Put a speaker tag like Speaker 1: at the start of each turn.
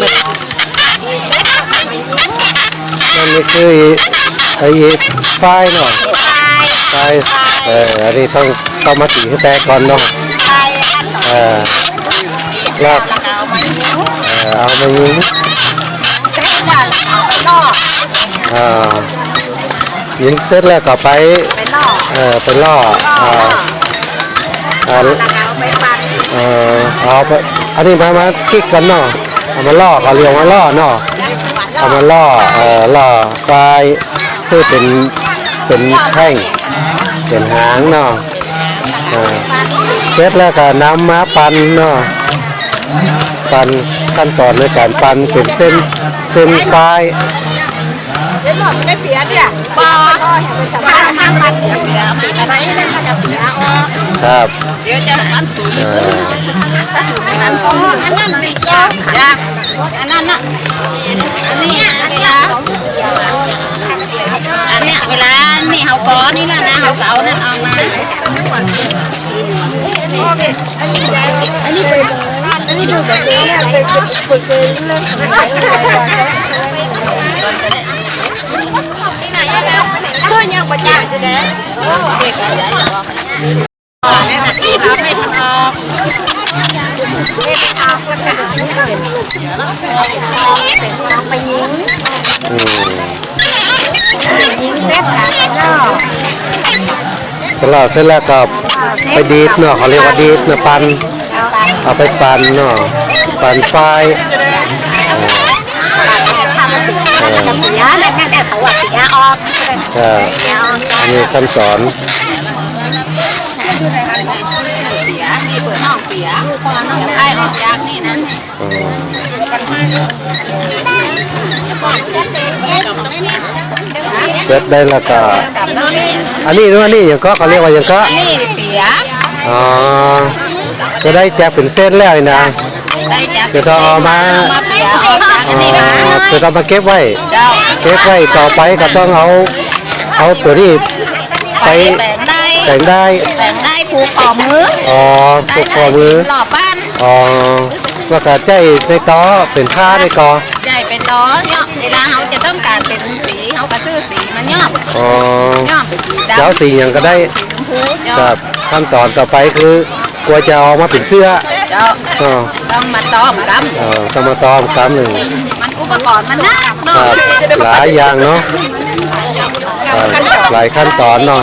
Speaker 1: นี่คือไอ้ฝ้ายเนาะไฟายเอออันนี้ต้องต้องมาตีให้แตกก่อนเนาะเออลากเอามายิงอ่ายิงเสร็จแล้วก็ไปเออไปล่ออ่าอ่าเอาไปอันนี้มามากิ๊กกันเนาะ เอามาล่อเขาเรียกว่าล่อเนาะเอามาล่อเอ่อล่อควายเพื่อเป็นเป็นแท่งเป็นหางเนาะเออเสร็จแล้วก็นำมาปั่นเนาะปั่นขั้นตอนในการปั่นเป็นเส้นเส้นฝ้าย
Speaker 2: ปอถ้าห้ามมันเสียมาอะไรนั่นก็จะเสียออก
Speaker 1: ครับ
Speaker 2: เดี๋ยวจะอันสูง
Speaker 1: เอ่อ
Speaker 2: อันนั้นอ๋ออันนั้นเป็นกอจ้ะอันนั้นน่ะอันนี้เวลาอันเนี้ยเวลานี่เขากอนี่นะนะเขาก็เอานั่นเอามาอันนี้เป็นอันนี้เป็นแบบนี้เป็นเป็นที่ไหนแล้วก็ยังประจักษ์สิเด้เด็กอะไรอย่างบอกอ๋อแล้วแต่ที่เราไม่พอ ไปยิง
Speaker 1: อืม
Speaker 2: ยิงเสร็จค่ะก็
Speaker 1: เสร็จแล้วเสร็จแล้วก็ไปดีดเนาะเขาเรียกว่าดีดเนาะปั่นเอาไปปั่นเนาะปั่นฝ้าย
Speaker 2: ทำมันถึงจะเสียแล้วแม่แต่เขาว่าเสียออก
Speaker 1: ก็
Speaker 2: เสียออก
Speaker 1: อันนี้ขั้นสอน
Speaker 2: เสียนี่เปิดห้องเสียเสียไพ่ออกจากนี่นะ
Speaker 1: อืมเสร็จได้แล้วก็
Speaker 2: กับน้องนี่
Speaker 1: อันนี้นู้นอันนี้อย่างก็เขาเรียกว่าอย่างก็
Speaker 2: นี่เสีย
Speaker 1: อ๋อจะได้แจกเป็นเส้นแล้วนี่นะ
Speaker 2: ได้จาก
Speaker 1: จะต้องเอามา
Speaker 2: มาเสียออกจาก
Speaker 1: อ๋อ
Speaker 2: นี่นะ
Speaker 1: จะต้องมาเก็บไว้
Speaker 2: เจ้า
Speaker 1: เก็บไว้ต่อไปก็ต้องเอาเอาตัวนี้ไป
Speaker 2: แบ่งได้
Speaker 1: แต่งได้
Speaker 2: แบ่งได้ผูกคอมือ
Speaker 1: อ๋อผูกคอมือ
Speaker 2: หล่อบ้าน
Speaker 1: อ๋อแล้วก็ใจในตอเป็นผ้าในกอ
Speaker 2: ใจไปต่อเนาะเวลาเขาจะต้องการเป็นสีเขาก็ซื้อสีมาย่อม
Speaker 1: อ๋อย่
Speaker 2: อมเป็นสีดำ
Speaker 1: แล้วสีอย่างก็ได้
Speaker 2: สีชมพูย่อ
Speaker 1: ครั
Speaker 2: ม
Speaker 1: บขั้นตอนต่อไปคือกลัวจะออกมาเป็นเสื้อ
Speaker 2: เจ้า
Speaker 1: อ๋อ
Speaker 2: ต้องมาต้อมกัน
Speaker 1: เออต้องมาตอมกำหนึ่ง
Speaker 2: มันอุปกรณ์มันหนัก
Speaker 1: ค
Speaker 2: เนาะ
Speaker 1: รับหลายอย่างเนาะครับหลายขั้นตอนเนาะ